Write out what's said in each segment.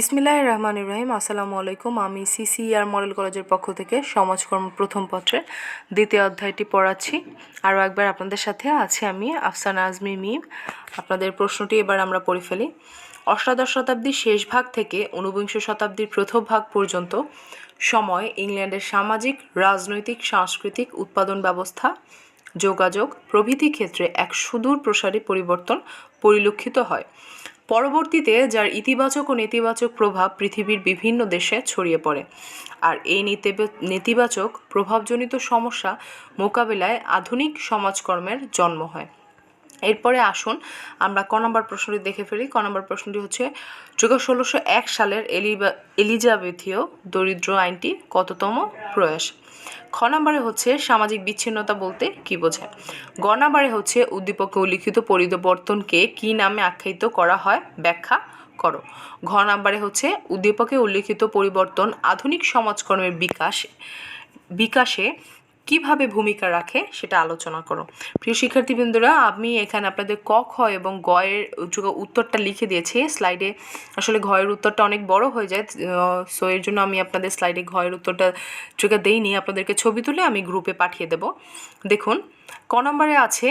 বিসমিল্লাহ রহমান ইব্রাহিম আসসালামু আলাইকুম। আমি সিসিআর মডেল কলেজের পক্ষ থেকে সমাজকর্ম প্রথম পত্রের দ্বিতীয় অধ্যায়টি পড়াচ্ছি। আরও একবার আপনাদের সাথে আছি আমি, আফসানা আজমি মিম। আপনাদের প্রশ্নটি এবার আমরা পড়ে ফেলি। অষ্টাদশ শতাব্দীর শেষ ভাগ থেকে ঊনবিংশ শতাব্দীর প্রথম ভাগ পর্যন্ত সময় ইংল্যান্ডের সামাজিক, রাজনৈতিক, সাংস্কৃতিক উৎপাদন ব্যবস্থা, যোগাযোগ প্রভৃতি ক্ষেত্রে এক সুদূর প্রসারী পরিবর্তন পরিলক্ষিত হয়। পরবর্তীতে যার ইতিবাচক ও নেতিবাচক প্রভাব পৃথিবীর বিভিন্ন দেশে ছড়িয়ে পড়ে। আর এই নেতিবাচক প্রভাবজনিত সমস্যা মোকাবেলায় আধুনিক সমাজকর্মের জন্ম হয়। এরপরে আসুন, আমরা ক নম্বর প্রশ্নটি দেখে ফেলি। ক নম্বর প্রশ্নটি হচ্ছে যোগ ষোলোশো এক সালের এলিবা, এলিজাবেথীয় দরিদ্র আইনটি কততম প্রয়াস? খ নম্বরে হচ্ছে, সামাজিক বিচ্ছিন্নতা বলতে কি বোঝায়? গ নম্বরে হচ্ছে, উদ্দীপকে উল্লিখিত পরিবর্তনকে কি নামে আখ্যায়িত করা হয়? ব্যাখ্যা করো। ঘ নম্বরে হচ্ছে, উদ্দীপকে উল্লিখিত পরিবর্তন আধুনিক সমাজকর্মের বিকাশ, বিকাশে কীভাবে ভূমিকা রাখে সেটা আলোচনা করো। প্রিয় শিক্ষার্থীবৃন্দরা, আমি এখানে আপনাদের ক, খ এবং গয়ের উত্তরটা লিখে দিয়েছি। স্লাইডে আসলে ঘয়ের উত্তরটা অনেক বড় হয়ে যায় সো এর জন্য আমি আপনাদের স্লাইডে ঘয়ের উত্তরটা চোখে দেইনি। আপনাদেরকে ছবি তুলে আমি গ্রুপে পাঠিয়ে দেব। দেখুন, ক নম্বরে আছে,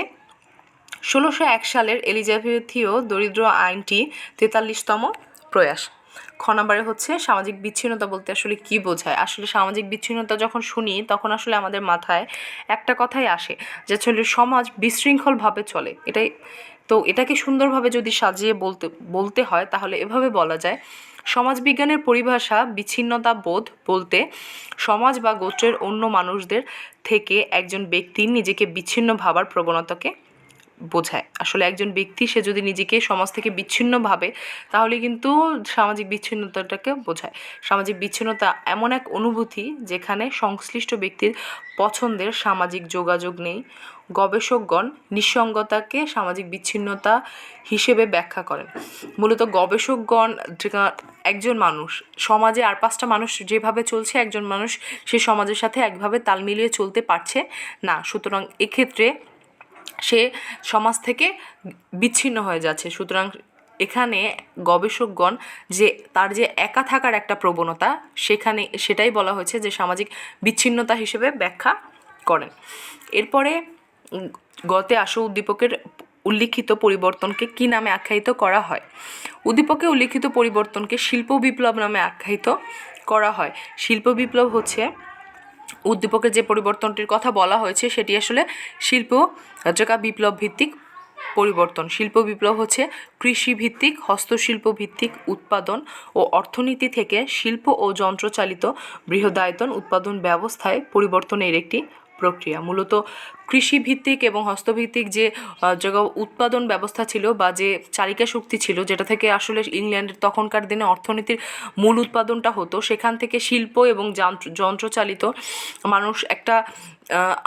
ষোলোশো এক সালের এলিজাবেথীয় দরিদ্র আইনটি তেতাল্লিশতম প্রয়াস। খ নম্বরে হচ্ছে সামাজিক বিচ্ছিন্নতা বলতে আসলে কি বোঝায়? আসলে সামাজিক বিচ্ছিন্নতা যখন শুনি, তখন আসলে আমাদের মাথায় একটা কথাই আসে যে আসলে সমাজ বিশৃঙ্খলভাবে চলে। এটাই তো এটাকে সুন্দরভাবে যদি সাজিয়ে বলতে বলতে হয়, তাহলে এভাবে বলা যায় সমাজবিজ্ঞানের পরিভাষা বিচ্ছিন্নতা বোধ বলতে সমাজ বা গোত্রের অন্য মানুষদের থেকে একজন ব্যক্তির নিজেকে বিচ্ছিন্ন ভাবার প্রবণতাকে বোঝায়। আসলে একজন ব্যক্তি, সে যদি নিজেকে সমাজ থেকে বিচ্ছিন্ন ভাবে, তাহলে কিন্তু সামাজিক বিচ্ছিন্নতাটাকে বোঝায়। সামাজিক বিচ্ছিন্নতা এমন এক অনুভূতি যেখানে সংশ্লিষ্ট ব্যক্তির পছন্দের সামাজিক যোগাযোগ নেই। গবেষকগণ নিঃসঙ্গতাকে সামাজিক বিচ্ছিন্নতা হিসেবে ব্যাখ্যা করেন। মূলত গবেষকগণ একজন মানুষ, সমাজে আর পাঁচটা মানুষ যেভাবে চলছে, একজন মানুষ সে সমাজের সাথে একভাবে তাল মিলিয়ে চলতে পারছে না। সুতরাং এক্ষেত্রে সে সমাজ থেকে বিচ্ছিন্ন হয়ে যাচ্ছে। সুতরাং এখানে গবেষকগণ যে তার যে একা থাকার একটা প্রবণতা, সেখানে সেটাই বলা হয়েছে যে সামাজিক বিচ্ছিন্নতা হিসেবে ব্যাখ্যা করেন। এরপরে গতে আসো উদ্দীপকের উল্লিখিত পরিবর্তনকে কি নামে আখ্যায়িত করা হয়? উদ্দীপকে উল্লিখিত পরিবর্তনকে শিল্প বিপ্লব নামে আখ্যায়িত করা হয়। শিল্প বিপ্লব হচ্ছে উদ্দীপকের যে পরিবর্তনটির কথা বলা হয়েছে, সেটি আসলে শিল্প যেটা বিপ্লব ভিত্তিক পরিবর্তন। শিল্প বিপ্লব হচ্ছে কৃষি ভিত্তিক, হস্তশিল্প ভিত্তিক উৎপাদন ও অর্থনীতি থেকে শিল্প ও যন্ত্রচালিত বৃহদায়তন উৎপাদন ব্যবস্থায় পরিবর্তনের একটি প্রক্রিয়া। মূলত কৃষি ভিত্তিক এবং হস্তভিত্তিক যে উৎপাদন ব্যবস্থা ছিল বা যে চালিকা শক্তি ছিল, যেটা থেকে আসলে ইংল্যান্ডের তখনকার দিনে অর্থনীতির মূল উৎপাদনটা হতো, সেখান থেকে শিল্প এবং যন্ত্র, যন্ত্রচালিত মানুষ একটা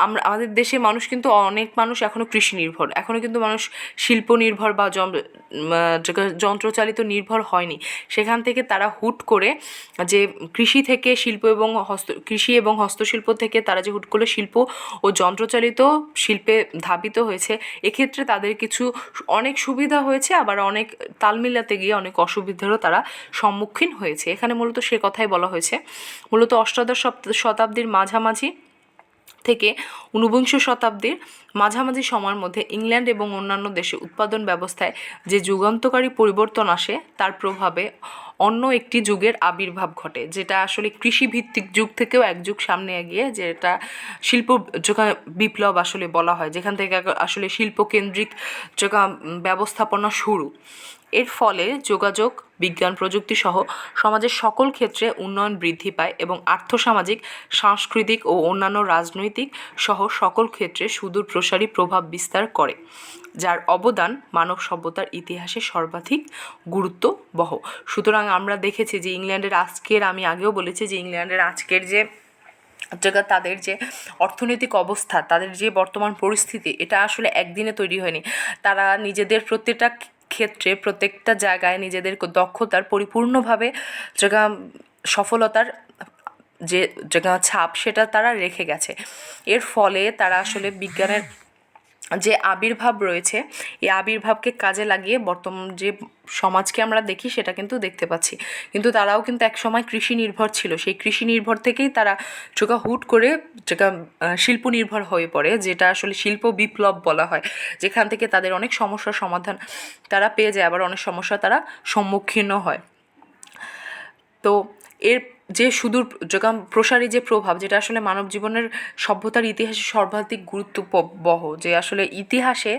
আমরা, আমাদের দেশে মানুষ কিন্তু অনেক মানুষ এখনও কৃষি নির্ভর এখনও কিন্তু মানুষ শিল্প নির্ভর বা যন্ত্রচালিত নির্ভর হয়নি। সেখান থেকে তারা হুট করে যে কৃষি থেকে শিল্প এবং হস্ত, কৃষি এবং হস্তশিল্প থেকে তারা যে হুট করে শিল্প ও যন্ত্রচালিত শিল্পে ধাবিত হয়েছে। এক্ষেত্রে তাদের কিছু অনেক সুবিধা হয়েছে, আবার অনেক তাল মিলাতে গিয়ে অনেক অসুবিধারও তারা সম্মুখীন হয়েছে। এখানে মূলত সে কথাই বলা হয়েছে। মূলত অষ্টাদশ শতাব্দীর মাঝামাঝি থেকে ঊনবিংশ শতাব্দীর মাঝামাঝি সময়ের মধ্যে ইংল্যান্ড এবং অন্যান্য দেশে উৎপাদন ব্যবস্থায় যে যুগান্তকারী পরিবর্তন আসে, তার প্রভাবে অন্য একটি যুগের আবির্ভাব ঘটে, যেটা আসলে কৃষিভিত্তিক যুগ থেকেও এক যুগ সামনে এগিয়ে, যেটা শিল্প বিপ্লব আসলে বলা হয়, যেখান থেকে আসলে শিল্পকেন্দ্রিক ব্যবস্থাপনা শুরু। এর ফলে যোগাযোগ, বিজ্ঞান, প্রযুক্তি সহ সমাজের সকল ক্ষেত্রে উন্নয়ন বৃদ্ধি পায় এবং আর্থসামাজিক, সাংস্কৃতিক ও অন্যান্য রাজনৈতিক সহ সকল ক্ষেত্রে সুদূর প্রসারী প্রভাব বিস্তার করে, যার অবদান মানব সভ্যতার ইতিহাসে সর্বাধিক গুরুত্ব বহ সুতরাং আমরা দেখেছি যে ইংল্যান্ডের আজকের, আমি আগেও বলেছি যে ইংল্যান্ডের আজকের যে তাদের যে অর্থনৈতিক অবস্থা, তাদের যে বর্তমান পরিস্থিতি, এটা আসলে একদিনে তৈরি হয়নি। তারা নিজেদের প্রত্যেকটা ক্ষেত্রে প্রত্যেকটা জায়গায় নিজেদের দক্ষতার পরিপূর্ণভাবে যেটা সফলতার যে যেটা ছাপ সেটা তারা রেখে গেছে। এর ফলে তারা আসলে বিজ্ঞানের যে আবির্ভাব রয়েছে, এই আবির্ভাবকে কাজে লাগিয়ে বর্তমান যে সমাজকে আমরা দেখি সেটা কিন্তু দেখতে পাচ্ছি। কিন্তু তারাও কিন্তু একসময় কৃষি নির্ভর ছিল। সেই কৃষি নির্ভর থেকেই তারা চোখা হুট করে চোখা শিল্প নির্ভর হয়ে পড়ে, যেটা আসলে শিল্প বিপ্লব বলা হয়। যেখান থেকে তাদের অনেক সমস্যার সমাধান তারা পেয়ে যায়, আবার অনেক সমস্যা তারা সম্মুখীনও হয়। তো এর যে সুদূর প্রসারী যে প্রভাব, যেটা আসলে মানব জীবনের সভ্যতার ইতিহাসে সর্বাধিক গুরুত্ব বহ যে আসলে ইতিহাসে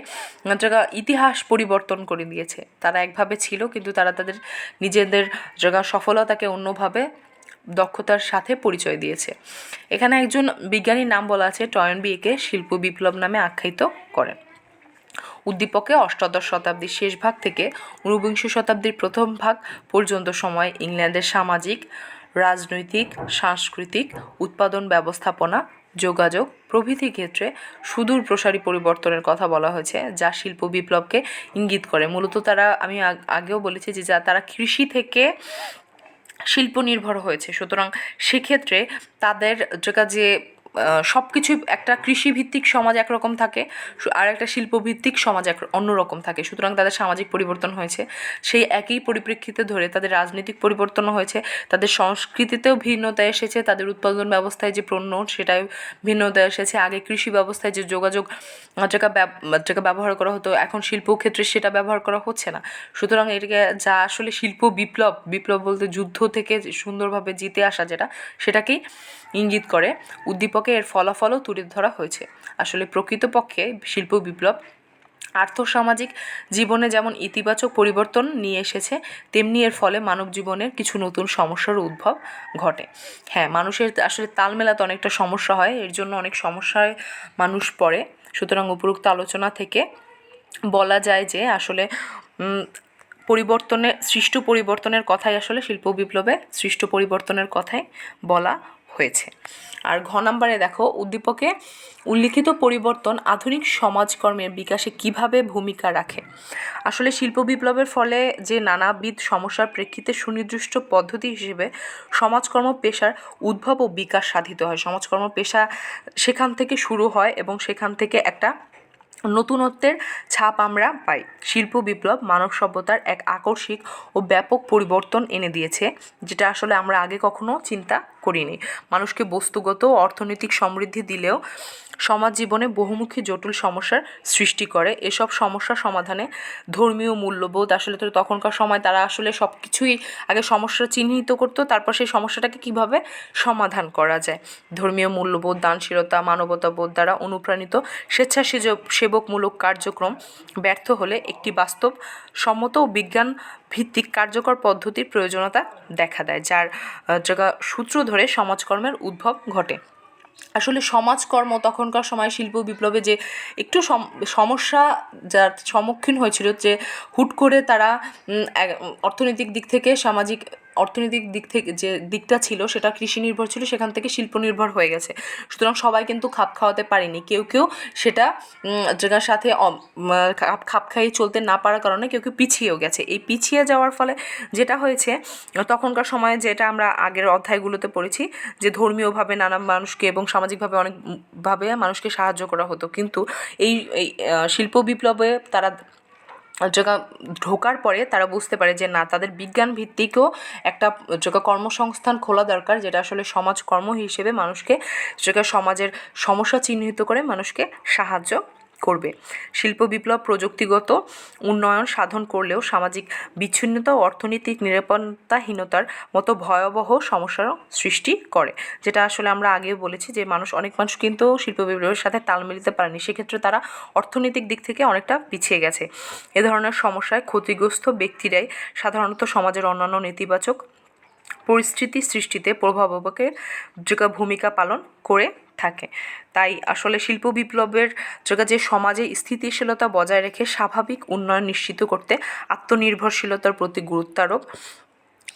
জায়গা ইতিহাস পরিবর্তন করে দিয়েছে। তারা একভাবে ছিল, কিন্তু তারা তাদের নিজেদের জায়গা সফলতাকে অন্যভাবে দক্ষতার সাথে পরিচয় দিয়েছে। এখানে একজন বিজ্ঞানীর নাম বলা আছে টয়নবিকে শিল্প বিপ্লব নামে আখ্যায়িত করেন। উদ্দীপকে অষ্টাদশ শতাব্দীর শেষ ভাগ থেকে ঊনবিংশ শতাব্দীর প্রথম ভাগ পর্যন্ত সময় ইংল্যান্ডের সামাজিক রাজনৈতিক, সাংস্কৃতিক, উৎপাদন ব্যবস্থাপনা, যোগাযোগ, প্রভৃতি ক্ষেত্রে সুদূর প্রসারী পরিবর্তনের কথা বলা হয়েছে, যা শিল্প বিপ্লবকে ইঙ্গিত করে। মূলত তারা, আমি আগেও বলেছি যে যা, তারা কৃষি থেকে শিল্প নির্ভর হয়েছে। সুতরাং সেক্ষেত্রে তাদের যে সব কিছু একটা কৃষিভিত্তিক সমাজ একরকম থাকে আর একটা শিল্পভিত্তিক সমাজ এক অন্যরকম থাকে। সুতরাং তাদের সামাজিক পরিবর্তন হয়েছে। সেই একই পরিপ্রেক্ষিতে ধরে তাদের রাজনৈতিক পরিবর্তনও হয়েছে। তাদের সংস্কৃতিতেও ভিন্নতা এসেছে। তাদের উৎপাদন ব্যবস্থায় যে পণ্য সেটাই ভিন্নতা এসেছে। আগে কৃষি ব্যবস্থায় যে যোগাযোগ যেটা যেটা ব্যবহার করা হতো, এখন শিল্প ক্ষেত্রে সেটা ব্যবহার করা হচ্ছে না। সুতরাং এটাকে যা আসলে শিল্প বিপ্লব বিপ্লব বলতে যুদ্ধ থেকে সুন্দরভাবে জিতে আসা যেটা, সেটাকেই ইঙ্গিত করে। উদ্দীপকে এর ফলাফলও তুলে ধরা হয়েছে। আসলে প্রকৃতপক্ষে শিল্প বিপ্লব আর্থসামাজিক জীবনে যেমন ইতিবাচক পরিবর্তন নিয়ে এসেছে তেমনি এর ফলে মানব জীবনের কিছু নতুন সমস্যার উদ্ভব ঘটে। হ্যাঁ মানুষের আসলে তাল মেলাতে অনেকটা সমস্যা হয় এর জন্য অনেক সমস্যায় মানুষ পড়ে। সুতরাং উপরোক্ত আলোচনা থেকে বলা যায় যে আসলে উম, পরিবর্তনে সৃষ্ট পরিবর্তনের কথাই আসলে শিল্প বিপ্লবে সৃষ্ট পরিবর্তনের কথাই বলা হয়েছে। আর ঘ নাম্বারে দেখো, উদ্দীপকে উল্লিখিত পরিবর্তন আধুনিক সমাজকর্মের বিকাশে কীভাবে ভূমিকা রাখে? আসলে শিল্প বিপ্লবের ফলে যে নানাবিধ সমস্যার প্রেক্ষিতে সুনির্দিষ্ট পদ্ধতি হিসেবে সমাজকর্ম পেশার উদ্ভব ও বিকাশ সাধিত হয়। সমাজকর্ম পেশা সেখান থেকে শুরু হয় এবং সেখান থেকে একটা নতুনত্বের ছাপ আমরা পাই। শিল্প বিপ্লব মানব সভ্যতার এক আকস্মিক ও ব্যাপক পরিবর্তন এনে দিয়েছে, যেটা আসলে আমরা আগে কখনো চিন্তা করিনি। মানুষকে বস্তুগত অর্থনৈতিক সমৃদ্ধি দিলেও সমাজ জীবনে বহুমুখী জটিল সমস্যার সৃষ্টি করে। এসব সমস্যা সমাধানে ধর্মীয় মূল্যবোধ, আসলে তো তখনকার সময় তারা আসলে সব কিছুই আগে সমস্যা চিহ্নিত করতো, তারপর সেই সমস্যাটাকে কীভাবে সমাধান করা যায়? ধর্মীয় মূল্যবোধ, দানশীলতা, মানবতাবোধ দ্বারা অনুপ্রাণিত স্বেচ্ছাসেবক সেবকমূলক কার্যক্রম ব্যর্থ হলে একটি বাস্তব সম্মত ও বিজ্ঞান ভিত্তিক কার্যকর পদ্ধতির প্রয়োজনীয়তা দেখা দেয়, যার জায়গা সূত্র ধরে সমাজকর্মের উদ্ভব ঘটে। আসলে সমাজকর্ম তখনকার সময় শিল্প বিপ্লবে যে একটু সম- সমস্যা যার সম্মুখীন হয়েছিল যে হুট করে তারা অর্থনৈতিক দিক থেকে সামাজিক অর্থনৈতিক দিক থেকে যে দিকটা ছিল সেটা কৃষি নির্ভর ছিল, সেখান থেকে শিল্প নির্ভর হয়ে গেছে। সুতরাং সবাই কিন্তু খাপ খাওয়াতে পারেনি। কেউ কেউ সেটা জায়গার সাথে খাপ খাইয়ে চলতে না পারার কারণে কেউ কেউ পিছিয়েও গেছে। এই পিছিয়ে যাওয়ার ফলে যেটা হয়েছে, তখনকার সময়ে যেটা আমরা আগের অধ্যায়গুলোতে পড়েছি, যে ধর্মীয়ভাবে নানা মানুষকে এবং সামাজিকভাবে অনেকভাবে মানুষকে সাহায্য করা হতো। কিন্তু এই শিল্প বিপ্লবে তারা জায়গা ঢোকার পরে তারা বুঝতে পারে যে না, তাদের বিজ্ঞান ভিত্তিকও একটা যোগা কর্মসংস্থান খোলা দরকার, যেটা আসলে সমাজকর্ম হিসেবে মানুষকে, যোগা সমাজের সমস্যা চিহ্নিত করে মানুষকে সাহায্য করবে। শিল্প বিপ্লব প্রযুক্তিগত উন্নয়ন সাধন করলেও সামাজিক বিচ্ছিন্নতা ও অর্থনৈতিক নিরাপত্তাহীনতার মতো ভয়াবহ সমস্যারও সৃষ্টি করে। যেটা আসলে আমরা আগেও বলেছি যে মানুষ, অনেক মানুষ কিন্তু শিল্প বিপ্লবের সাথে তাল মিলাতে পারেনি। সেক্ষেত্রে তারা অর্থনৈতিক দিক থেকে অনেকটা পিছিয়ে গেছে। এ ধরনের সমস্যায় ক্ষতিগ্রস্ত ব্যক্তিরাই সাধারণত সমাজের অন্যান্য নেতিবাচক পরিস্থিতি সৃষ্টিতে প্রভাবকের ভূমিকা পালন করে থাকে। তাই আসলে শিল্প বিপ্লবের যোগা যে সমাজে স্থিতিশীলতা বজায় রেখে স্বাভাবিক উন্নয়ন নিশ্চিত করতে আত্মনির্ভরশীলতার প্রতি গুরুত্ব আরোপ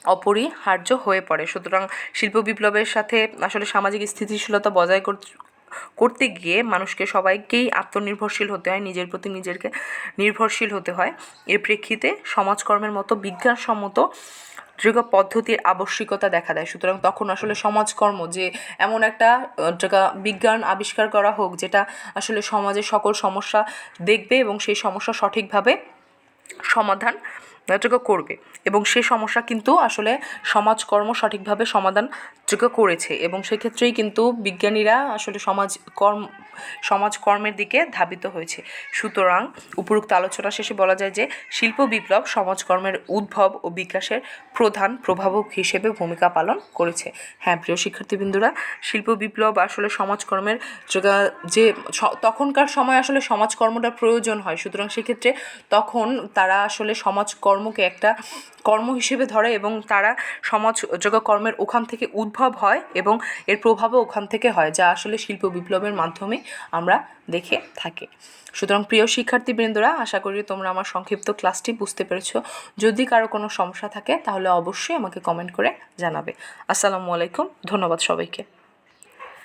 অপরিহার্য হয়ে পড়ে। সুতরাং শিল্প বিপ্লবের সাথে আসলে সামাজিক স্থিতিশীলতা বজায় কর- করতে গিয়ে মানুষকে সবাইকেই আত্মনির্ভরশীল হতে হয়, নিজের প্রতি নিজেরকে নির্ভরশীল হতে হয়। এর প্রেক্ষিতে সমাজকর্মের মতো বিজ্ঞানসম্মত যোগা পদ্ধতির আবশ্যিকতা দেখা দেয়। সুতরাং তখন আসলে সমাজকর্ম যে এমন একটা বিজ্ঞান আবিষ্কার করা হোক, যেটা আসলে সমাজের সকল সমস্যা দেখবে এবং সেই সমস্যা সঠিকভাবে সমাধান যোগ্য করবে। এবং সে সমস্যা কিন্তু আসলে সমাজকর্ম সঠিকভাবে সমাধান যোগ্য করেছে। এবং সেক্ষেত্রেই কিন্তু বিজ্ঞানীরা আসলে সমাজ কর্ম, সমাজকর্মের দিকে ধাবিত হয়েছে। সুতরাং উপরোক্ত আলোচনা শেষে বলা যায় যে, শিল্প বিপ্লব সমাজকর্মের উদ্ভব ও বিকাশের প্রধান প্রভাবক হিসেবে ভূমিকা পালন করেছে। হ্যাঁ প্রিয় শিক্ষার্থীবৃন্দরা, শিল্প বিপ্লব আসলে সমাজকর্মের যে তখনকার সময় আসলে সমাজকর্মটা প্রয়োজন হয়। সুতরাং সেক্ষেত্রে তখন তারা আসলে সমাজকর্মকে একটা কর্ম হিসেবে ধরে এবং তারা সমাজ যোগা কর্মের ওখান থেকে উদ্ভব হয় এবং এর প্রভাবও ওখান থেকে হয়, যা আসলে শিল্প বিপ্লবের মাধ্যমে আমরা দেখে থাকি। সুতরাং প্রিয় শিক্ষার্থীবৃন্দরা, আশা করি তোমরা আমার সংক্ষিপ্ত ক্লাসটি বুঝতে পেরেছ। যদি কারও কোনো সমস্যা থাকে, তাহলে অবশ্যই আমাকে কমেন্ট করে জানাবে। আসসালামু আলাইকুম, ধন্যবাদ সবাইকে।